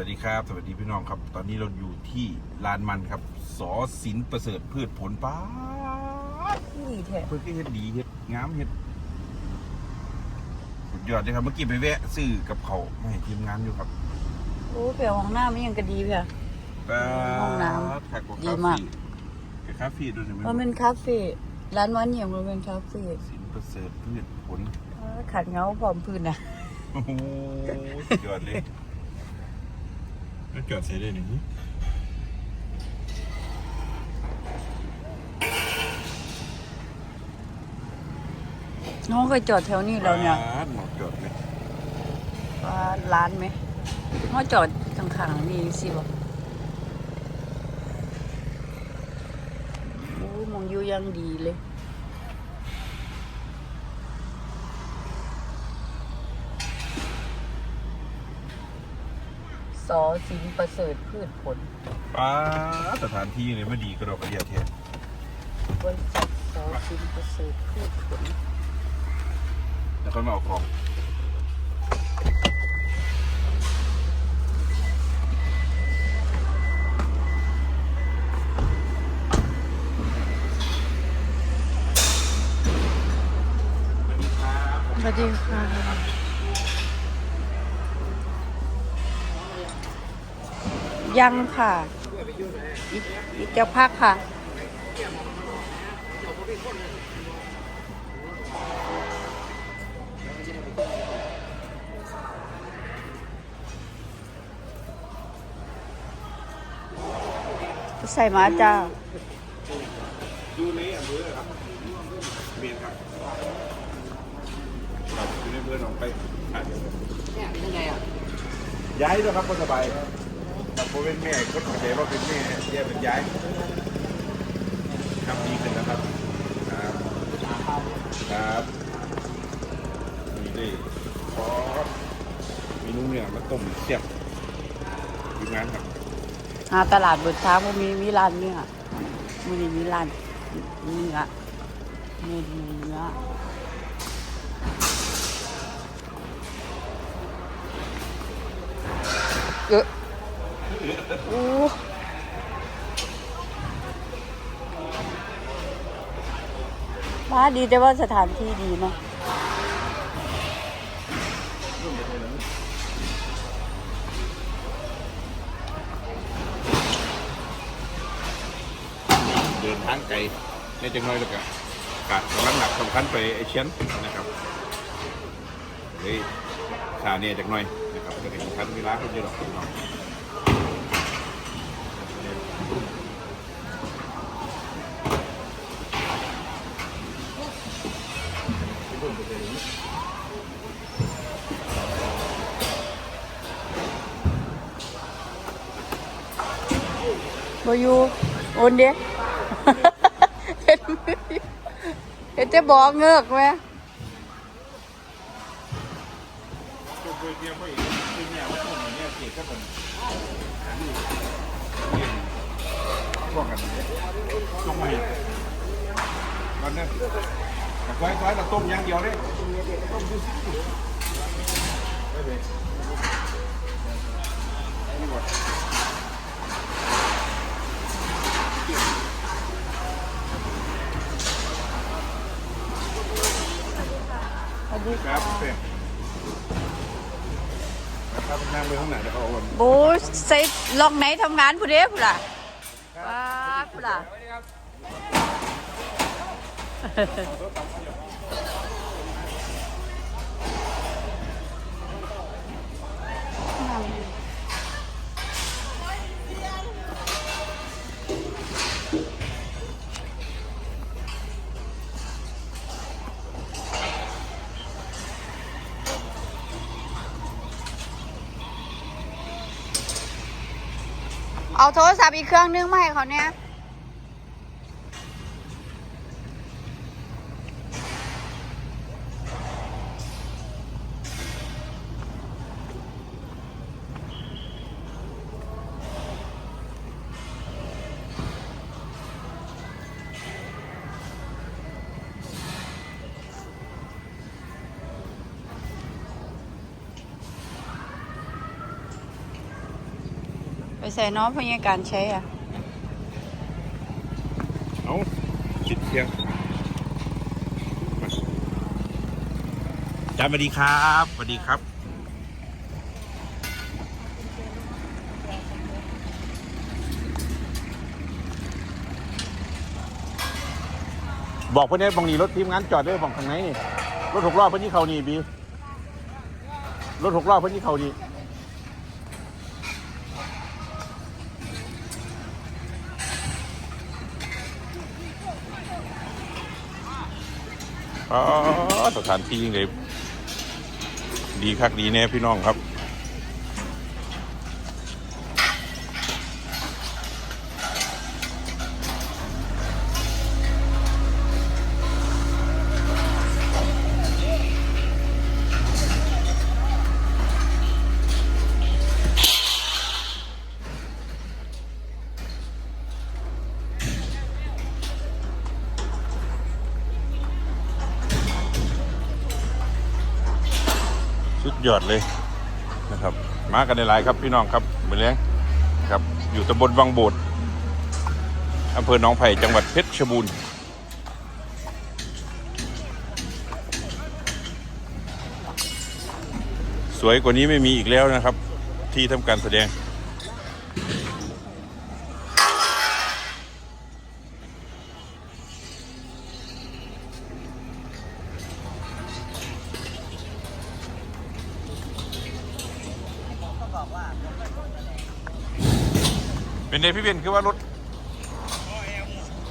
วัสดีครับ สวัสดีพี่น้องครับ ตอนนี้เราอยู่ที่ลานมันครับ สอสินประเสริฐพืชผลป้าดนี่แท้เพื่อที่เฮ็ดดีเฮ็ดงามเฮ็ดสุดยอดเลยครับ เมื่อกี้ไปแวะซื้อกับเขาวมาให้ทีมงานอยู่ครับ โอ้เปียห้องน้ำมันยังก็ดีเพียห้องน้ำถักกว่าดีคามาเฟ่กกับคาเฟ่ด้วยใช่ไหมมันเป็นคาเฟ่ร้านวันเนี่ยมันเป็นคาเฟ่สินประเสริฐพืชผลเออขัดเงาพร้อมพื้นนะโอ้โหสุดยอดเลย แล้วจอดใส่ได้หนึ่งน้องเคยจอดแถวนี้แล้วเนี่ยหมดจอดเลยว่าร้านไหมน้องจอดข้างๆนี่สิบ่โอ้มองอยู่ยังดีเลย สอสินประเสริฐพืชผลป้าดสถานที่เลยไม่ดีกระดอกกระเดียดแท้บริษัทสอสินประเสริฐพืชผลแล้วก็มาเอาของสวัสดีค่ะ ยังค่ะอีกอีกจะพักค่ะ ใส่มาจ้าดูในอำเภอครับเมียนครับครับอยู่ในอำเภอหนองไปอะเนี่ยเป็นยังไงอะย้ายด้วยครับก็สบาย ครับแต่ผมเป็นแม่ก็เข้าใจว่าเป็นแม่แยกเป็นย้ายครับดีขึ้นนะครับ ครับครับมีด้ขอมีนุ่มเนี่ยมาต้มเสียบทีมงานครับหาตลาดเบิดช้ามันมีมีร้านเนื้อมันนี้มีร้านเนื้อเนื้อเนื้อเออ โอ้มาดีแต่ว่าสถานที่ดีเนาะเดินทางไกลในจังน้อยแล้วก็กาดกำลังหนักสำคัญไปไอเชียนนะครับเลยขาเนี่ยจักน่อยนะครับก็ถึงคันเวลาเขาเยอะหรอก บอยู่โอนเด้เห็นมืออยู่เห็นจะบอกเงือกไหมพวกกันจงมาเห็นวันนี้แต่ไว้ไว้เราต้มอย่างเดียวเลยต้มดูสิไม่เป็นนี่หมด สวัสดีคค่ะรับเป็นครับนั่งไปข้างไหนแล้วเขาเอาวันโอ้ยใส่ลองไหนทำงานผู้เด้ผู้ล่ะว้าผู้ล่ะ เอาโทรศัพท์อีกเครื่องนึงมาให้เขาเนี่ย ไปใส่น้องพยาการใช้อะ เอาปิดเสียงมาอาจารย์สวัสดีครับสวัสดีครับ บอกเพื่อนเนี่ยบางนีรถทีมงานจอดด้วยบอกข้างในนี่รถหกล้อเพื่อนที่เขานี่บีรถหกล้อเพื่อนที่เขานี่ สถานที่ยิ่งเลยดีคักดีแน่พี่น้องครับ ยอดเลยนะครับ มากันในหลายครับพี่น้องครับเหมือนเลี้ยงครับอยู่ตำบลวังโบดอำเภอหนองไผ่จังหวัดเพชรบูรณ์สวยกว่านี้ไม่มีอีกแล้วนะครับ ที่ทำการแสดง เป็นไงพี่เบนคือว่ารถ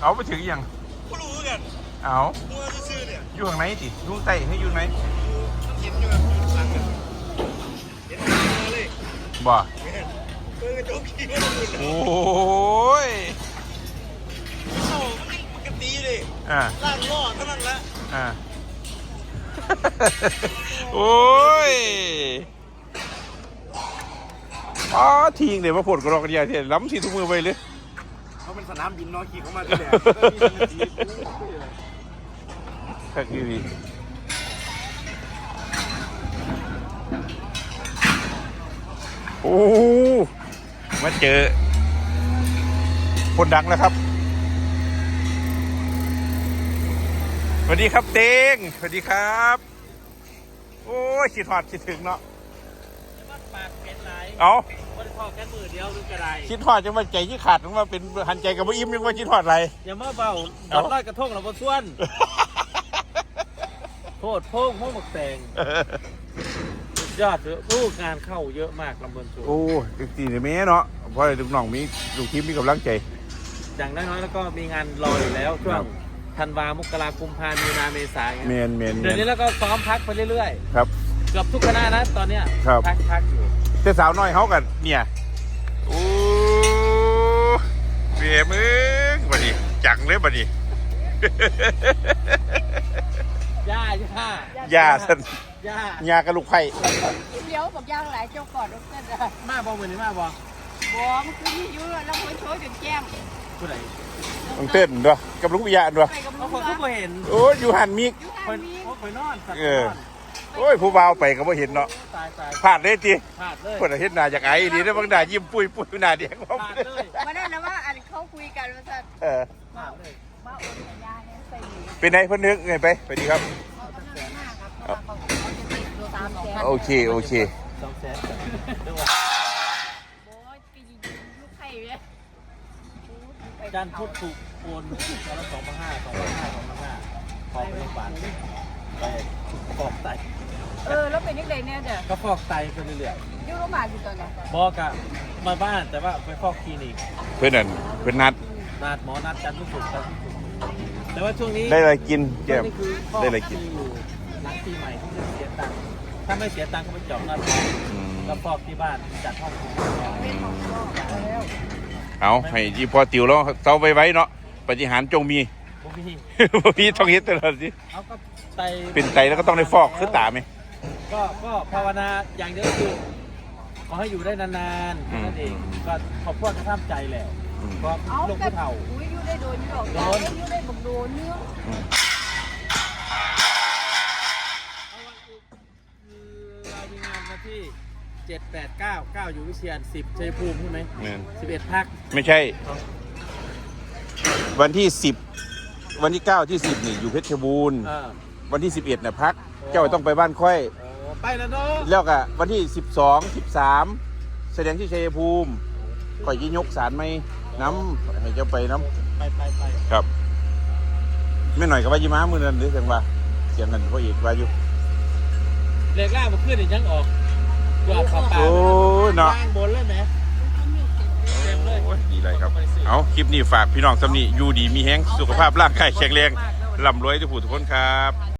เอาไปถึงยังกูรู้กันเอามัวซื่อๆเนี่ยอยู่ข้างในสิอยู่ใต้ให้อยู่ไหนเห็นอยู่แบบอยู่หลังกันเห็นมาเลยบ่แม่นเปิดกระจกขี่มาดูเลยโอ้ย เข้ามันนี่มันกันดีเลยอ่า ล่างล่อเท่านั้นละอ่า โอ้ย อ๋อทิ้งเลยมาผลกระรอกกระยาเทียล้ำสีทุกมือไปเลยเขาเป็นสนามบินน้อยขี่เข้ามาที่แหลคักดีโอ้มาเจอคนดังแล้วครับสวัสดีครับเต้งสวัสดีครับ โอ้ยคิดหอดคิดถึงเนาะ ปากเป็นไรเอาไม่ได้พอแค่มือเดียวหรือกระไรคิดหอดจะมาใจที่ขาดมันมาเป็นหันใจกับว่าอิ่มยังว่าคิดหอดอะไรอย่ามาเบาเอ้าดอกร้อยกระทงเราบนส่วนโทษโพงโพงหมกแตงสุดยอดเลยผู้งานเข้าเยอะมากลำบนสูงโอ้จริงๆเนี่ยแม่เนาะเพราะลูกน้องมีลูกทีมมีกำลังใจ อย่างน้อยๆแล้วก็มีงานรออยู่แล้วช่วครังบธันวามกรากุมภามีนาเมษายนเมนเมนเมเดี๋ยวนนี้แล้วก็ซ้อมพักไปเรื่อยครับๆเกือบทุกคณะนะตอนเนี้ยครับพักพักอยู่ แต่สาวน้อยเขากันเนี่ยโอ้เบียมึงบัดนี้จังเลยบัดนี้ย่าย่าย่าสันย่ายากับลูกไผ่เดี๋ยวบอกย่างหลายเจ้าก่อนลูกเต้นอะมาบอกมือนี้มาบอกบอมนคือนี่อยู่แล้วคนโชว์จนแจ้งผู้ใดต้องเต้นด้วยกับลูกวิญญาณด้วยไปกับบามึงงคนก็บ่เห็นโอ้ยอยู่หันมิกอยู่คข้านงมีโอ้คอยนอนสัตว์เออนอน โอ้ยผู้บ่าวไปก็บ่เห็นเนาะตายตายพลาดเลยจีพลาดเลยคนเห็นหน้าจากไอ้ดีได้บางหน้ายิ้มปุ้ยปุ้ยหน้าเดียงพลาดเลยมาได้แล้วว่าอันเขาคุยกันว่าจะเออพลาดเลยมาโอนสัญญาเนี่ยใส่หนีเป็นไงเพิ่นนึกไงไปไปดีครับ เขากำลังมากครับเพราะว่าเขาเขาจะติดโลตามแสนโอเคโอเคสองแสนโอ้ยปีนลูกไข่เลยจานพุทธถูกโอนตอนละสองพันห้าสองพันห้าสองพันห้าพอไปโรงพยาบาลไป ฟอกไตเออแล้วเป็นยังไงเนี่ยเดี๋ยวก็ฟอกไตไปเรื่อยอยู่โรงพยาบาลอยู่ตอนไหนๆบอกอะมาบ้านแต่ว่าไปฟอกคลินิกเพื่อนนั่นเพื่อนนัดนัดหมอนัดจันทร์ทุกสุดจันทร์ทุกสุดแต่ว่าช่วงนี้ได้อะไรกินแก้มนี่คือข้อได้อะไรกิน ที่อยู่หลังปีใหม่ที่จะเสียตังค์ถ้าไม่เสียตังค์ก็ไปเจาะหน้าท้องอืมแล้วฟอกที่บ้านจัดห้องคุมเอาให้ยี่พอติวแล้วเซาไว้ไว้เนาะปฏิหารย์จงมี ผมมีบ่มีต้องเฮ็ดตลอดสิเอาก็ ไตเป็นไตแล้วก็ต้องได้ฟอกคือตาไหม ก็ก็ภาวนาอย่างเดียวคือขอให้อยู่ได้นานๆแค่นั่นเองอืมก็ขอบคุณกระทำใจแหล้วอืมก็เอาลงแต่ผู้เฒ่า อุ้ยอยู่ได้โดนอยู่ดอกโดน อยู่ได้บักโดนเนื้ออืมเอาวันคือคือเรามีงานมาที่เจ็ดแปดเก้าเก้าอยู่วิเชียนสิบชัยภูมิใช่ไหมแม่น สิบเอ็ดพัก ไม่ใช่วันที่สิบวันที่เก้าที่สิบนี่อยู่เพชรบูรณ์ เออ วันที่สิบเอ็ดน่ะพัก เจ้าต้องไปบ้านค่อย โอ้ไปแล้วเนาะแล้วก็วันที่สิบสองสิบสามแสดงที่ชัยภูมิก่อยยิยกสารไหมน้ำให้เจ้าไปน้ไปไปไปำครับไม่หน่อยกับว่ายิม้ามือนั้นหรือเสียงว่าเสียงกันพ่อเอกว่าอยู่ เล็กล่างมาขึ้นอีกยังออกยอดป่าป่าโอ้ยเนาะ ล่างบนเลยไหมเต็มเลยโอ้ยดีเลยครับ เอาคลิปนี้ฝากพี่น้องสำนีอยู่ดีมีแห้งสุขภาพร่างกายแข็งแรงร่ำรวยทุกผู้ทุกคนครับ